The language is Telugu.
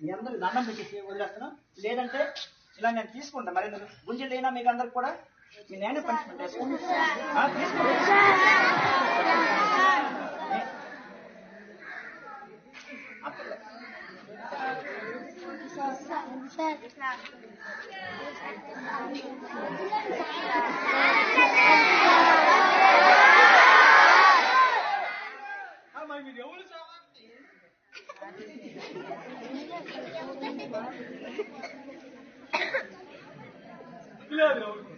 మీ అందరికీ దండం పెట్టేసి వదిలేస్తాను లేదంటే ఇలా నేను తీసుకుంటా. మరి గుంజలు అయినా మీకు అందరికి కూడా? మీ నేనే పంచుకుంటా మీరు ఎవరు Claro.